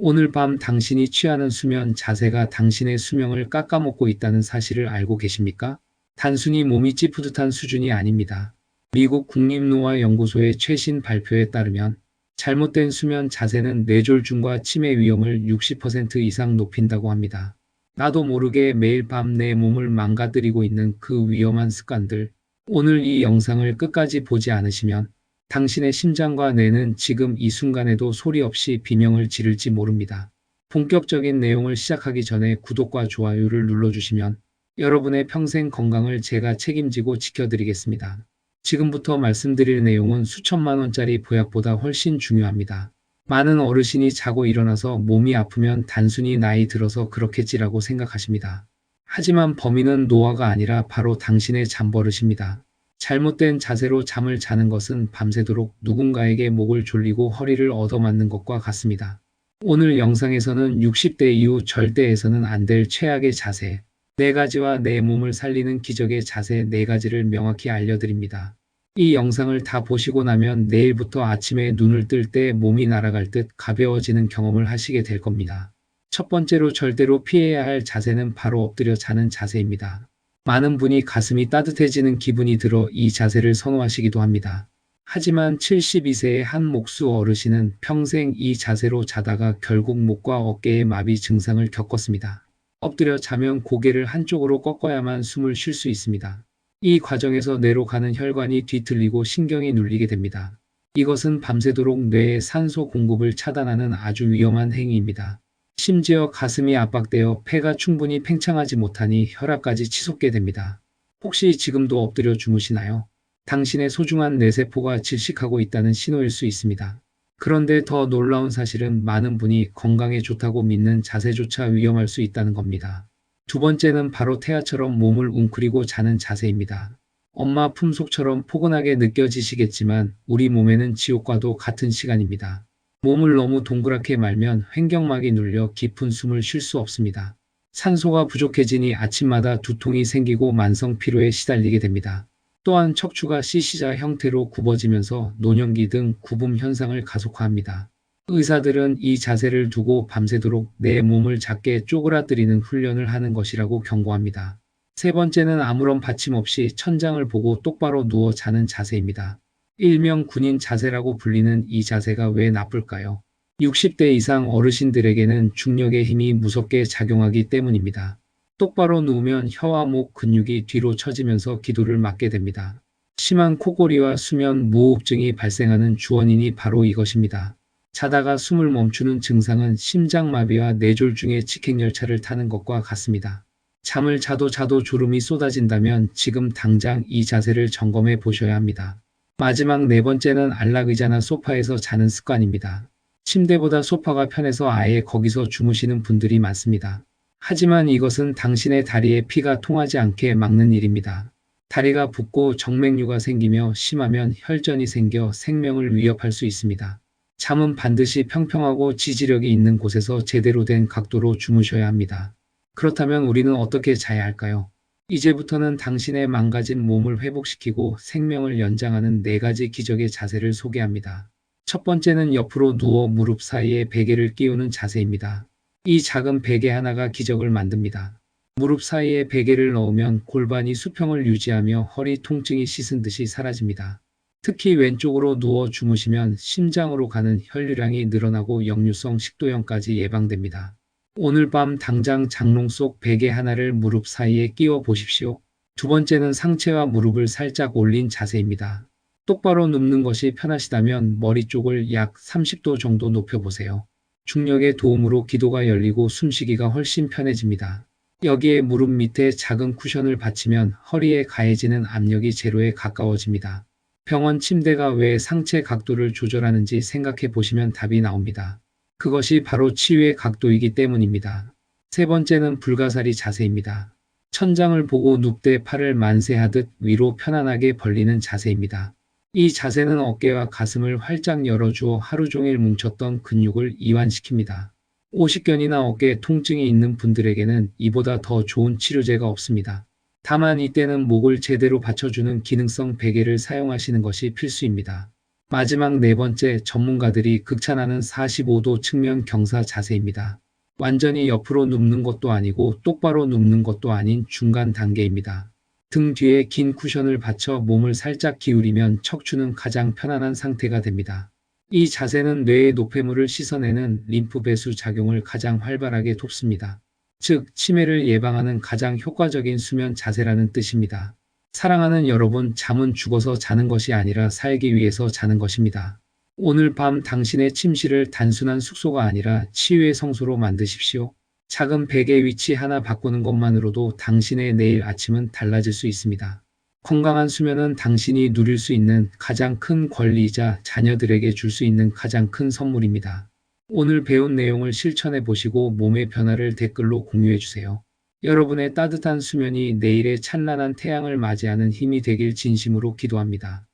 오늘 밤 당신이 취하는 수면 자세가 당신의 수명을 깎아먹고 있다는 사실을 알고 계십니까? 단순히 몸이 찌푸듯한 수준이 아닙니다. 미국 국립노화연구소의 최신 발표에 따르면 잘못된 수면 자세는 뇌졸중과 치매 위험을 60% 이상 높인다고 합니다. 나도 모르게 매일 밤 내 몸을 망가뜨리고 있는 그 위험한 습관들. 오늘 이 영상을 끝까지 보지 않으시면 당신의 심장과 뇌는 지금 이 순간에도 소리 없이 비명을 지를지 모릅니다. 본격적인 내용을 시작하기 전에 구독과 좋아요를 눌러주시면 여러분의 평생 건강을 제가 책임지고 지켜드리겠습니다. 지금부터 말씀드릴 내용은 수천만 원짜리 보약보다 훨씬 중요합니다. 많은 어르신이 자고 일어나서 몸이 아프면 단순히 나이 들어서 그렇겠지라고 생각하십니다. 하지만 범인은 노화가 아니라 바로 당신의 잠버릇입니다. 잘못된 자세로 잠을 자는 것은 밤새도록 누군가에게 목을 졸리고 허리를 얻어맞는 것과 같습니다. 오늘 영상에서는 60대 이후 절대에서는 안 될 최악의 자세, 네 가지와 내 몸을 살리는 기적의 자세 네 가지를 명확히 알려드립니다. 이 영상을 다 보시고 나면 내일부터 아침에 눈을 뜰 때 몸이 날아갈 듯 가벼워지는 경험을 하시게 될 겁니다. 첫 번째로 절대로 피해야 할 자세는 바로 엎드려 자는 자세입니다. 많은 분이 가슴이 따뜻해지는 기분이 들어 이 자세를 선호하시기도 합니다. 하지만 72세의 한 목수 어르신은 평생 이 자세로 자다가 결국 목과 어깨에 마비 증상을 겪었습니다. 엎드려 자면 고개를 한쪽으로 꺾어야만 숨을 쉴 수 있습니다. 이 과정에서 뇌로 가는 혈관이 뒤틀리고 신경이 눌리게 됩니다. 이것은 밤새도록 뇌의 산소 공급을 차단하는 아주 위험한 행위입니다. 심지어 가슴이 압박되어 폐가 충분히 팽창하지 못하니 혈압까지 치솟게 됩니다. 혹시 지금도 엎드려 주무시나요? 당신의 소중한 뇌세포가 질식하고 있다는 신호일 수 있습니다. 그런데 더 놀라운 사실은 많은 분이 건강에 좋다고 믿는 자세조차 위험할 수 있다는 겁니다. 두 번째는 바로 태아처럼 몸을 웅크리고 자는 자세입니다. 엄마 품속처럼 포근하게 느껴지시겠지만 우리 몸에는 지옥과도 같은 시간입니다. 몸을 너무 동그랗게 말면 횡격막이 눌려 깊은 숨을 쉴 수 없습니다. 산소가 부족해지니 아침마다 두통이 생기고 만성 피로에 시달리게 됩니다. 또한 척추가 시시자 형태로 굽어지면서 노년기 등 구분 현상을 가속화합니다. 의사들은 이 자세를 두고 밤새도록 내 몸을 작게 쪼그라뜨리는 훈련을 하는 것이라고 경고합니다. 세 번째는 아무런 받침 없이 천장을 보고 똑바로 누워 자는 자세입니다. 일명 군인 자세라고 불리는 이 자세가 왜 나쁠까요? 60대 이상 어르신들에게는 중력의 힘이 무섭게 작용하기 때문입니다. 똑바로 누우면 혀와 목 근육이 뒤로 처지면서 기도를 막게 됩니다. 심한 코골이와 수면 무호흡증이 발생하는 주원인이 바로 이것입니다. 자다가 숨을 멈추는 증상은 심장마비와 뇌졸중의 직행열차를 타는 것과 같습니다. 잠을 자도 자도 졸음이 쏟아진다면 지금 당장 이 자세를 점검해 보셔야 합니다. 마지막 네 번째는 안락 의자나 소파에서 자는 습관입니다. 침대보다 소파가 편해서 아예 거기서 주무시는 분들이 많습니다. 하지만 이것은 당신의 다리에 피가 통하지 않게 막는 일입니다. 다리가 붓고 정맥류가 생기며 심하면 혈전이 생겨 생명을 위협할 수 있습니다. 잠은 반드시 평평하고 지지력이 있는 곳에서 제대로 된 각도로 주무셔야 합니다. 그렇다면 우리는 어떻게 자야 할까요? 이제부터는 당신의 망가진 몸을 회복시키고 생명을 연장하는 네 가지 기적의 자세를 소개합니다. 첫 번째는 옆으로 누워 무릎 사이에 베개를 끼우는 자세입니다. 이 작은 베개 하나가 기적을 만듭니다. 무릎 사이에 베개를 넣으면 골반이 수평을 유지하며 허리 통증이 씻은 듯이 사라집니다. 특히 왼쪽으로 누워 주무시면 심장으로 가는 혈류량이 늘어나고 역류성 식도염까지 예방됩니다. 오늘 밤 당장 장롱 속 베개 하나를 무릎 사이에 끼워 보십시오. 두 번째는 상체와 무릎을 살짝 올린 자세입니다. 똑바로 눕는 것이 편하시다면 머리 쪽을 약 30도 정도 높여보세요. 중력의 도움으로 기도가 열리고 숨쉬기가 훨씬 편해집니다. 여기에 무릎 밑에 작은 쿠션을 받치면 허리에 가해지는 압력이 제로에 가까워집니다. 병원 침대가 왜 상체 각도를 조절하는지 생각해 보시면 답이 나옵니다. 그것이 바로 치유의 각도이기 때문입니다. 세 번째는 불가사리 자세입니다. 천장을 보고 눕되 팔을 만세하듯 위로 편안하게 벌리는 자세입니다. 이 자세는 어깨와 가슴을 활짝 열어주어 하루 종일 뭉쳤던 근육을 이완시킵니다. 오십견이나 어깨 통증이 있는 분들에게는 이보다 더 좋은 치료제가 없습니다. 다만 이때는 목을 제대로 받쳐주는 기능성 베개를 사용하시는 것이 필수입니다. 마지막 네 번째 전문가들이 극찬하는 45도 측면 경사 자세입니다. 완전히 옆으로 눕는 것도 아니고 똑바로 눕는 것도 아닌 중간 단계입니다. 등 뒤에 긴 쿠션을 받쳐 몸을 살짝 기울이면 척추는 가장 편안한 상태가 됩니다. 이 자세는 뇌의 노폐물을 씻어내는 림프 배수 작용을 가장 활발하게 돕습니다. 즉, 치매를 예방하는 가장 효과적인 수면 자세라는 뜻입니다. 사랑하는 여러분, 잠은 죽어서 자는 것이 아니라 살기 위해서 자는 것입니다. 오늘 밤 당신의 침실을 단순한 숙소가 아니라 치유의 성소로 만드십시오. 작은 베개 위치 하나 바꾸는 것만으로도 당신의 내일 아침은 달라질 수 있습니다. 건강한 수면은 당신이 누릴 수 있는 가장 큰 권리이자 자녀들에게 줄 수 있는 가장 큰 선물입니다. 오늘 배운 내용을 실천해 보시고 몸의 변화를 댓글로 공유해 주세요. 여러분의 따뜻한 수면이 내일의 찬란한 태양을 맞이하는 힘이 되길 진심으로 기도합니다.